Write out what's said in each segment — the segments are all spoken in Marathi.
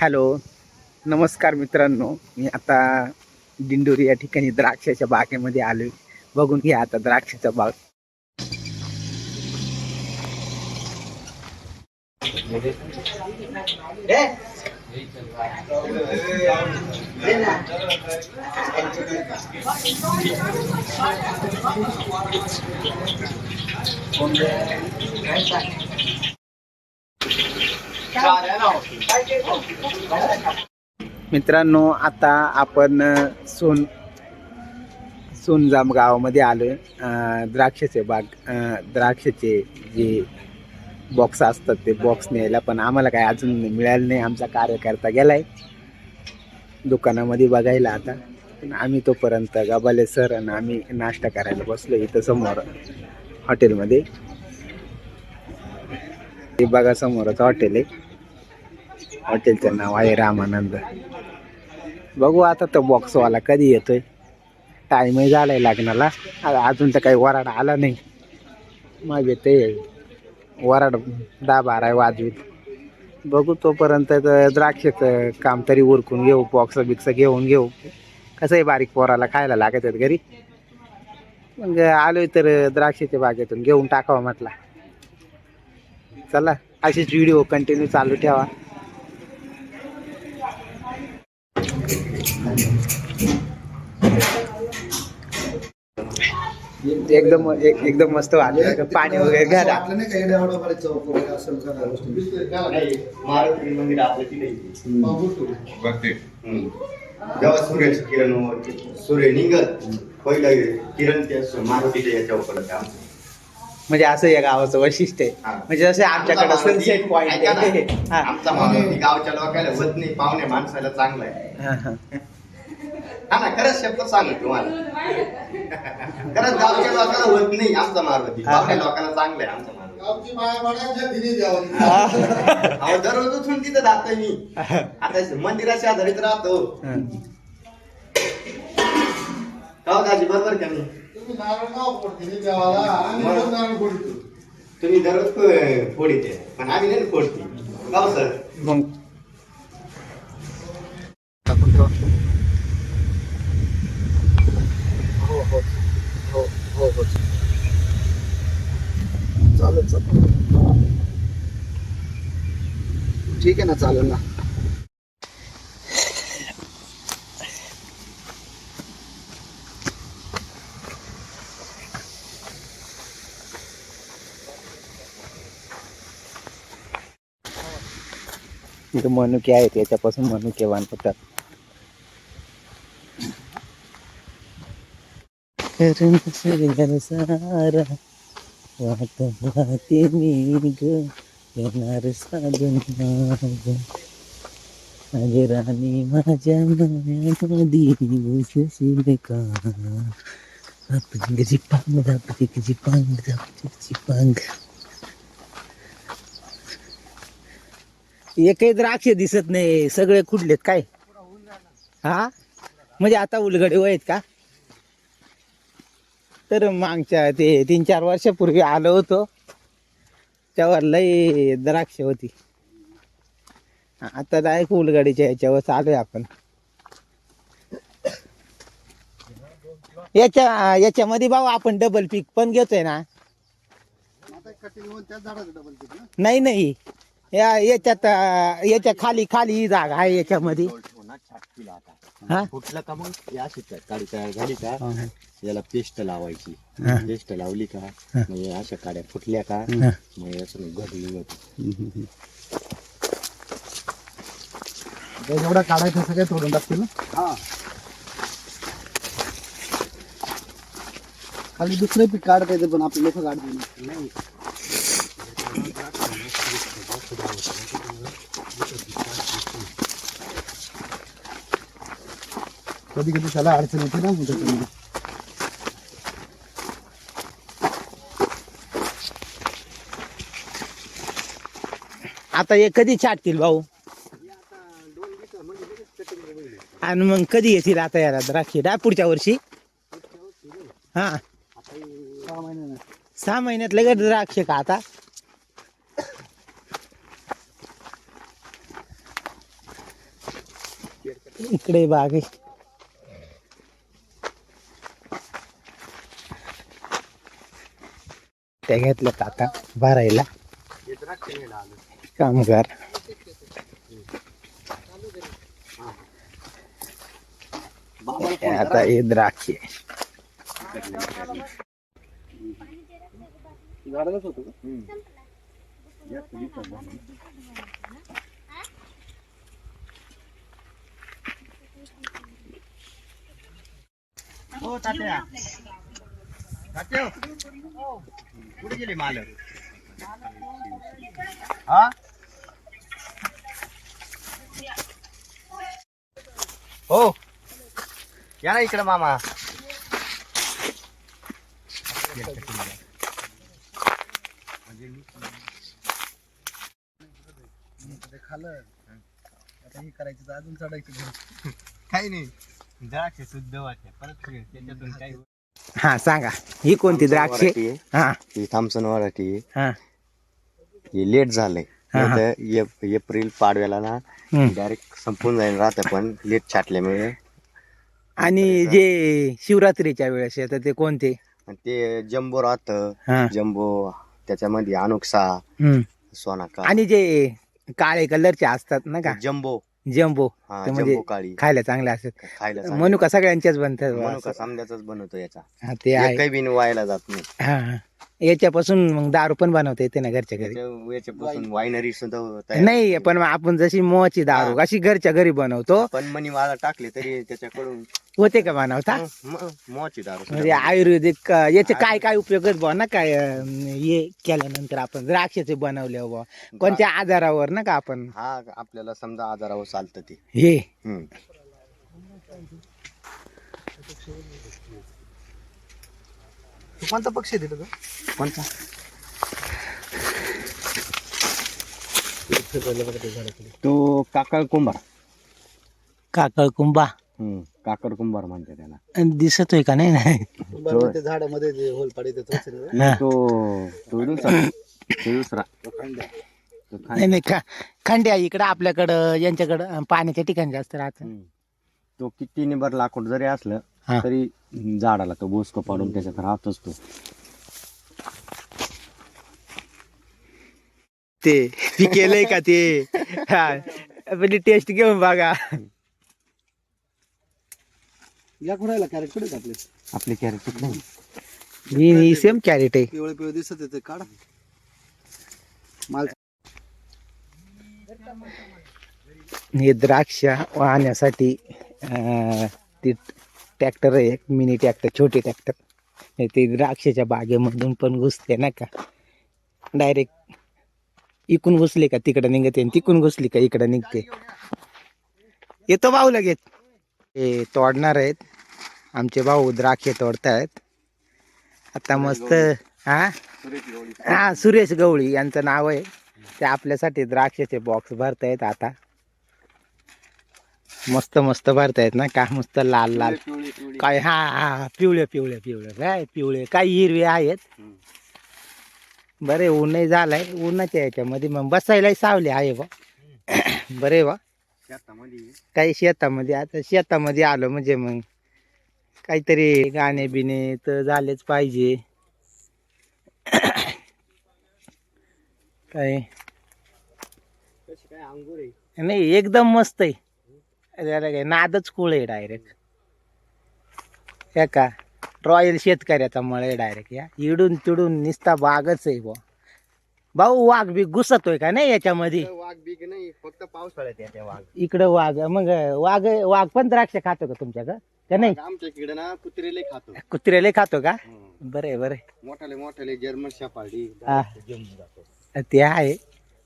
हॅलो नमस्कार मित्रांनो. मी आता दिंडोरी या ठिकाणी द्राक्षाच्या बागेमध्ये आलो बघून घ्या आता द्राक्षाचा बाग. मित्रांनो आता आपण सोन सोनजाम गावामध्ये आलो आहे द्राक्षाचे बाग द्राक्षाचे जे बॉक्स असतात ते बॉक्स न्यायला पण आम्हाला काय अजून मिळालं नाही. आमचा कार्यकर्ता गेलाय दुकानामध्ये बघायला आता. पण आम्ही तोपर्यंत गबाले सर आणि आम्ही नाश्ता करायला बसलो इथं समोर हॉटेलमध्ये. ते बघा समोरच हॉटेल आहे. हॉटेलचं नाव आहे रामानंद. बघू आता तो बॉक्सवाला कधी येतोय. टाईमही झालाय लग्नाला. अजून तर काही वराड आला नाही. मग ते वराड दहा बारा वाजवीत. बघू तोपर्यंत तर द्राक्षाचं काम तरी उरकून घेऊ बॉक्स बिक्स घेऊन घेऊ. कसं आहे बारीक पोराला खायला लागत आहेत घरी. मग आलोय तर द्राक्षाच्या बागेतून घेऊन टाकावा म्हटला. चला अशीच व्हिडिओ कंटिन्यू चालू ठेवा. एकदम एक- एकदम मस्त वाटलं. पाणी वगैरे घ्या. जेव्हा सूर्याची किरण सूर्य निघत पहिलं किरण त्या मारुतीच्या म्हणजे असं या गावाचं वैशिष्ट्य आहे. म्हणजे जसे आमच्याकडे सनसेट पॉइंट ऐका ना, आहे. आमचा मारुती गावच्या लोकांना होत नाही पाहुणे माणसाला चांगला आहे. हा, हा. हा ना खरंच शब्द सांगू तुम्हाला. खरंच गावच्या लोकांना होत नाही आमचा हा. पाहुणे लोकांना चांगला आहे आमचा मारुती गावची माया म्हणायच्या दिली द्यावं अहो दररोज उठून तिथं जातोय मी. आता मंदिराच्या आधारित राहतो. हा. गाव दाजी बरोबर का मी तुम्ही नारळ देवाला? आम्ही फोडतो. तुम्ही दररोज फोडीते पण आम्ही नाही फोडते. गाव सर? मग हो हो हो हो हो चालेल चालेल ठीक आहे ना चालेल ना. इथं मनुके आहेत याच्यापासून मनुके करून सगळं सारा. वाट पाहते मी ग येणार साधन माझे राणी माझ्या मायामध्ये बसशील का आपण पांग दापते पांग दापते पांग एकही द्राक्ष दिसत नाही सगळे कुठलेत काय? हा? म्हणजे आता उलगडे आहेत का? तर मागच्या ते तीन चार वर्षापूर्वी आलो होतो. त्यावर लई द्राक्ष होती. आता डायरेक्ट उलगडीच्या याच्यावर चालू आहे आपण. याच्या याच्यामध्ये भाऊ आपण डबल पीक पण घेतोय ना. आता कटिंग होऊन त्याच झाडाचं डबल किती ना? नाही नाही. या याच्यात याच्या खाली खाली ही जागा आहे याच्यामध्ये. हा? फुटलं का मग? या शिकतात काडी तयार झाली का हा. याला पेस्ट लावायची. पेस्ट लावली का. मग या अशा काड्या फुटल्या का. मग याचं घडली होत. जेवढा काढायचं सगळं तोडून टाकतील ना? हा. खाली दुसरं पीक काढता येते पण आपले लोक काढते नाही. कधी कधी त्याला अडचण येते ना आता हे कधी छाटतील भाऊ? आणि मग कधी येतील आता याला? द्राक्षे डा पुढच्या वर्षी? हा. सहा महिन्यात लगेच द्राक्षे का आता? इकडे बाग आहे. त्या घेतल्यात आता भरायला कामगार आता हे द्राक्षे हो तात्या तात्या कुठे गेली मालक हा हो. या ना इकडे मामा. आता हे करायचं तर अजून चढायचं घरी. काही नाही. द्राक्ष शुद्ध वाटते परत त्याच्यातून काही हा सांगा. ही कोणती द्राक्ष? हा. ही थॉम्सन वराठी हा. हे लेट झालंय. नाहीतर एप- एप्रिल पाडव्याला ना. डायरेक्ट संपून जाईल राहतं पण लेट छाटल्यामुळे आणि जे शिवरात्रीच्या वेळेस येतं ते कोणते? आणि ते जम्बो राहतं. हा. जम्बो त्याच्यामध्ये अनुक्सा हम्म. सोनाका. आणि जे काळे कलरचे असतात ना का? जम्बो. जम्बो. हा ते म्हणजे जम्बो काळी. खायला चांगले असतात खायला चांगली. म्हणू का सगळ्यांच्याच बनतात बुवा म्हणू का असं. समद्याचाच बनवतो याचा. हा, ते आहे. काही बिन व्हायला जात नाही. हा हा. याच्यापासून मग दारू पण बनवता येते ना घरच्या घरी. याच्या- याच्यापासून वायनरी सुद्धा तयार नाही पण मग आपण जशी मोची दारू. अशी घरच्या घरी बनवतो. पण मनी वाळा टाकले तरी त्याच्याकडून होते का बनवता? म- म- मोची दारू सुद्धा म्हणजे आयुर्वेदिक अं, याचे काय काय उपयोग आहेत बुवा? ना काय अं, हे केल्यानंतर आपण द्राक्षाचे बनवले बुवा. कोणत्या आजारावर ना का आपण? हा आपल्याला समजा आजारावर चालतं ते. हे. हम्म. तू कोणता पक्ष तिथं? कोणता? तो काकळ कुंभार. काकळ कुंभा. हम्म काकड कुंभार म्हणते त्याला. दिसतोय का नाही? नाही. ते झाडामध्ये जे होल पाडी ते तोच आहे ना? हा. तो तो दुसरा. तो दुसरा. तो खांड. नाही नाही खा खंड्या इकडं आपल्याकडं यांच्याकडं अं, पाण्याच्या ठिकाणी जास्त राहत. हम्म. तो किती निबर लाकूड जरी असलं हा. तरी झाडाला तो बोसको पाडून त्याच्यात राहतोच तो. ते. ती केलंय का ते. हा. म्हणजे टेस्ट घेऊन बघा. या कुणाला कॅरेट कुठे टाकले आपली? कॅरेट नाही मी सेम कॅरेट आहे. पिवळे पिवळे दिसत येते काढ. माल हे द्राक्ष वाहण्यासाठी अं, ती ट्रॅक्टर आहे एक मिनी ट्रॅक्टर छोटे ट्रॅक्टर ते द्राक्षाच्या बागेमधून पण घुसते ना का? डायरेक्ट इकून घुसले का? तिकडं निघते आणि तिकून घुसली का? इकडं निघते. येतो भाऊ लगेच. हे तोडणार आहेत. आमचे भाऊ द्राक्षे तोडतायत. आता मस्त हा? हा सुरेश गवळी यांचं नाव आहे. ते आपल्यासाठी द्राक्षाचे बॉक्स भरतायत आता. मस्त मस्त भरतायत ना का? मस्त लाल लाल. काय? हा हा पिवळे पिवळे पिवळे. काय पिवळे? काही हिरवे आहेत. बरे ऊनही झालाय. उन्हाच्या याच्यामध्ये. मग बसायलाही सावले आहे बा. बरे बा. काही शेतामध्ये. आता शेतामध्ये आलो म्हणजे मग काहीतरी गाणे बिणे तर झालेच पाहिजे. काय? नाही एकदम मस्त आहे. त्याला काय नादच कुळ आहे डायरेक्ट हे का? रॉयल शेतकऱ्याचा मळ डायरेक्ट या. इडून तिडून निसता बागच आहे बुवा. भाऊ वाघ बी घुसतोय का नाही याच्यामध्ये? वाघ बिग नाही फक्त पावसाळ्यात येते वाघ. इकडं वाघ मग वाघ वाघ पण द्राक्ष खातो का तुमच्याकडं? का नाही? आमच्या इकडे ना कुत्रेले खातो. कुत्र्याला खातो का? बरे बरे मोठाले मोठाले जर्मन शेपार्डी हा. ते आहे.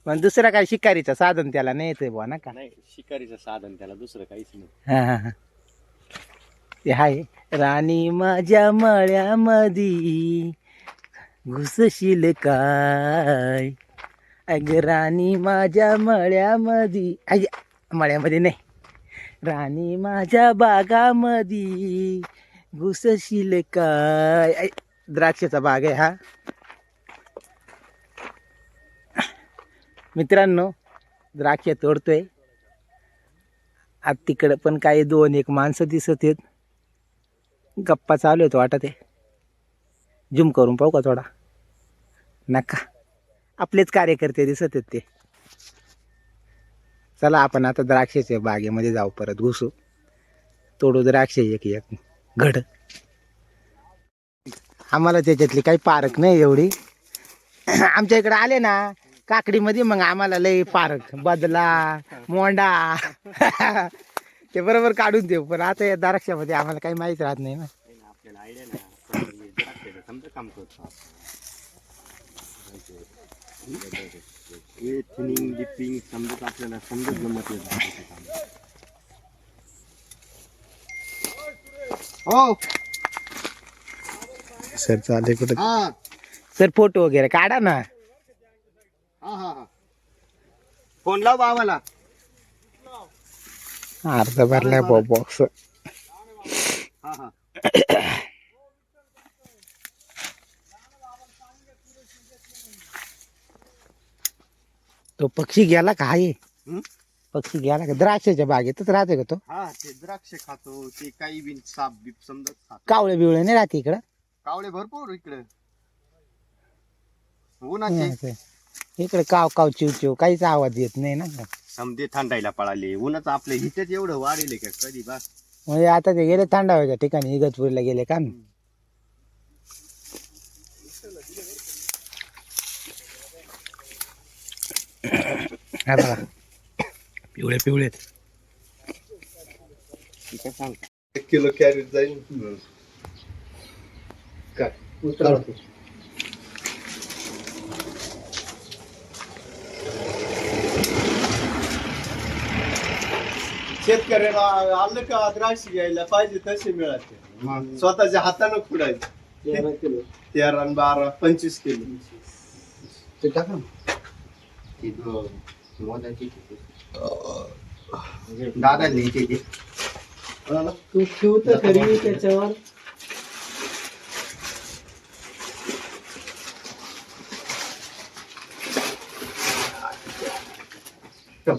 पण दुसरं काय शिकारीचं साधन त्याला नाही येते बुवा ना का नाही शिकारीचं साधन त्याला दुसरं काहीच नाही. हा हा हा. ते आहे राणी माझ्या मळ्यामधी घुसशील काय? अग राणी माझ्या मळ्यामधी अय मळ्यामध्ये नाही. राणी माझ्या बागामधी घुसशील काय? द्राक्षाचा बाग आहे हा. मित्रांनो द्राक्ष तोडतोय. आत तिकडं पण काही दोन एक माणसं दिसत आहेत. गप्पा चालू येतो वाटत आहे. झुम करून पाहू का थोडा? नका. आपलेच कार्यकर्ते दिसत आहेत ते. चला आपण आता द्राक्षाच्या बागेमध्ये जाऊ परत घुसू. तोडू द्राक्ष एक एक घड. आम्हाला त्याच्यातली काही पारख नाही एवढी. आमच्या इकडे आले ना काकडीमध्ये मग आम्हाला लय पारख. बदला मोंडा. ते बरोबर काढून देऊ पण आता या द्राक्षामध्ये आम्हाला काही माहीत राहत नाही ना. आपल्याला आयडिया नाही. समजा काम करतो हे थिनिंग डिपिंग समजत आपल्याला समजत जमत नाही हो. सर चालेल कुठं? हा. सर फोटो वगैरे काढा ना. हा हा हा. फोन लाव बाबाला. अर्धा भरलाय बॉक्स हा हा तो पक्षी गेला का आहे हं? पक्षी गेला का? द्राक्षाच्या बागेतच राहते का तो? हा ते द्राक्ष खातो ते काही बिन साप बीप समजत खातो. कावळे बिवळे नाही राहते इकडं? कावळे भरपूर इकडे. उन्हाचे. इकडे काव काव चिव चिव काहीच आवाज येत नाही ना. समजे थंडायला पळाले. उन्हाचं आपलं हिथेच एवढं वाढेल का कधी बा? म्हणजे आता ते गेले थंडाव्याच्या ठिकाणी इगतपुरीला गेले का? हा बघा. पिवळे पिवळे काय सांग. एक किलो कॅरेट जाईल काय? उतरा शेतकऱ्याला आलं का द्राक्ष घ्यायला पाहिजे तसे मिळाले स्वतःच्या हातानं खुडायचे. तेरा आणि बारा पंचवीस किलो. ते टाका दादा लिहिते ते. तू ठेवत खरी त्याच्यावर.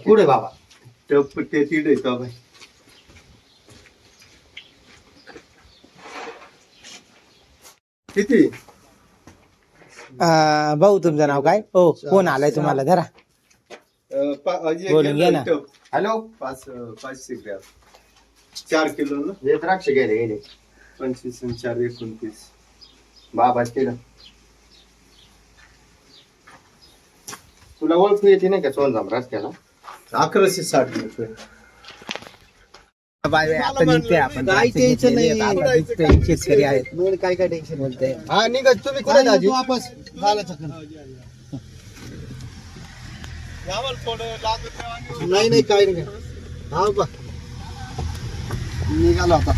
पुढे बाबा. टप ते तिड येतो बाई किती अं, भाऊ तुमचं नाव काय हो फोन आलाय तुम्हाला धरा अं, पा- हे बोलून घ्या ना. टप. हॅलो पाच अं, पाचशे ग्रॅम चार किलो ना हे द्राक्ष गेले गेले पंचवीस आणि चार एकोणतीस बाबा केलं तुला ओळखू येते नाही का सोनजाम रस्त्याला अकराशे साठ रुपये. बाय, आता निघतोय आपण. काय टेन्शन नाही. आता दिसतोय शेतकरी आहेत. काय काय टेन्शन बोलते हा निघत तुम्ही कुठे वापस. नाही नाही काय नाही. हा बा निघाला होता.